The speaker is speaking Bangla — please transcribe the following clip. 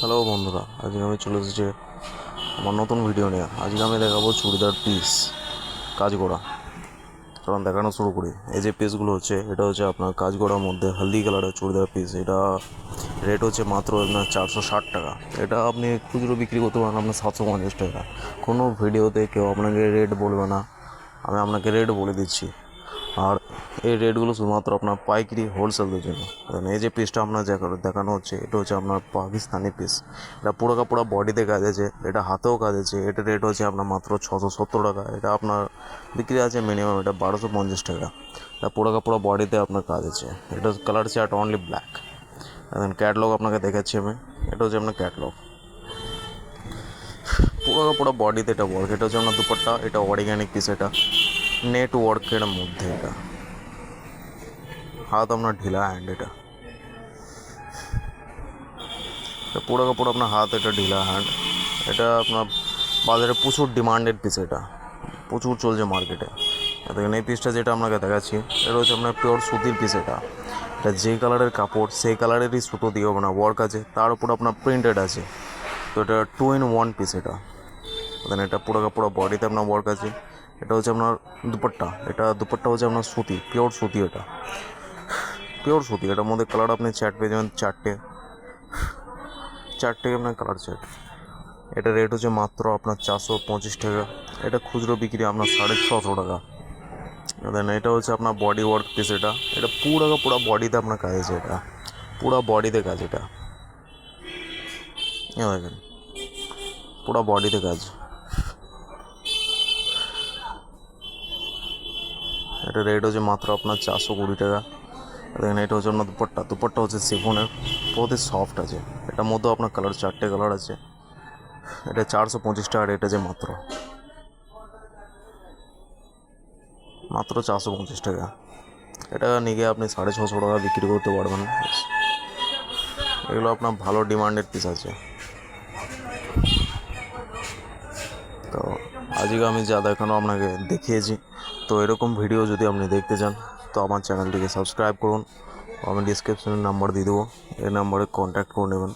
হ্যালো বন্ধুরা, আজকে আমি চলে এসেছি আমার নতুন ভিডিও নিয়ে। আজকে আমি দেখাবো চুড়িদার পিস কাজ করা কারণ দেখানো শুরু করি। এই যে পিসগুলো হচ্ছে, এটা হচ্ছে আপনার কাজ করার মধ্যে হলদি কালারের চুড়িদার পিস এটা রেট হচ্ছে মাত্র আপনার চারশো ষাট টাকা। এটা আপনি খুচরো বিক্রি করতে পারেন, আপনার সাতশো পঞ্চাশ টাকা। কোনো ভিডিওতে কেউ আপনাকে রেট বলবে না। আমি আপনাকে রেট বলে দিচ্ছি। আর এই রেটগুলো শুধুমাত্র আপনার পাইকারি হোলসেলের জন্য। কারণ এই যে পিসটা আপনার দেখা- দেখানো হচ্ছে, এটা হচ্ছে আপনার পাকিস্তানি পিস এটা পুরো কাপড়া বডিতে কাজ আছে এটা হাতেও কাজ আছে এটা রেট হচ্ছে আপনার মাত্র ছশো সত্তর টাকা। এটা আপনার বিক্রি আছে মিনিমাম এটা বারোশো পঞ্চাশ টাকা। এটা পুরো কাপড়া বডিতে আপনার কাজ আছে এটা কালার চার্ট অনলি ব্ল্যাক এখন ক্যাটলগ আপনাকে দেখাচ্ছি আমি। এটা হচ্ছে আপনার ক্যাটলগ পুরো পুরো বডিতে এটা ওয়ার্ক এটা হচ্ছে আপনার দুপাট্টা, এটা অর্গ্যানিক পিস এটা। নেট ওয়ার্কের মধ্যে এটা। হাত আপনার ঢিলা হ্যান্ড এটা এটা পুরো কাপড় আপনার হাত এটা ঢিলা হ্যান্ড এটা আপনার বাজারে প্রচুর ডিমান্ডেড পিস এটা প্রচুর চলছে মার্কেটে দেখেন এই পিসটা যেটা আপনাকে দেখাচ্ছি এটা হচ্ছে আপনার পিওর সুতির পিস এটা এটা যে কালারের কাপড় সেই কালারেরই সুতো দিয়ে আপনার ওয়ার্ক আছে তার উপর আপনার প্রিন্টেড আছে তো এটা টু ইন ওয়ান পিস এটা দেন এটা পুরো পুরো বডিতে আপনার ওয়ার্ক আছে এটা হচ্ছে আপনার দুপাট্টা এটা দুপাট্টা হচ্ছে আপনার সুতি পিওর সুতি এটা পিওর সুতি এটার মধ্যে কালার আপনি চার্ট পেয়ে যাবেন চারটে। চারটে আপনার কালার চার্ট এটা রেট হচ্ছে মাত্র আপনার চারশো পঁচিশ টাকা। এটা খুচরো বিক্রি আপনার সাড়ে ছশো টাকা। দেন এটা হচ্ছে আপনার বডি ওয়ার্ক পিস এটা। এটা পুরো পুরো বডিতে আপনার কাজ আছে এটা। পুরো বডিতে কাজ এটা। দেখেন। পুরো বডিতে কাজ। এটা রেট হচ্ছে মাত্র আপনার চারশো কুড়ি টাকা। দেখেন, এটা হচ্ছে আপনার দুপাট্টা। দুপাট্টা হচ্ছে সিফনের বহুত সফট আছে। এটার মধ্যেও আপনার কালার চারটে কালার আছে। এটা চারশো পঁচিশ টাকা রেট আছে মাত্র। মাত্র চারশো পঁচিশ টাকা। এটা নিয়ে গিয়ে আপনি সাড়ে ছশো টাকা বিক্রি করতে পারবেন। এগুলো আপনার ভালো ডিমান্ডের পিস আছে। তো আজকে আমি যা দেখানো আপনাকে দেখিয়েছি। তো এরকম ভিডিও যদি আপনি দেখতে চান তো আমার চ্যানেলটিকে সাবস্ক্রাইব করুন। আমি ডিসক্রিপশনের নাম্বার দিয়ে দেবো। এই নাম্বারে কন্ট্যাক্ট করে নেবেন।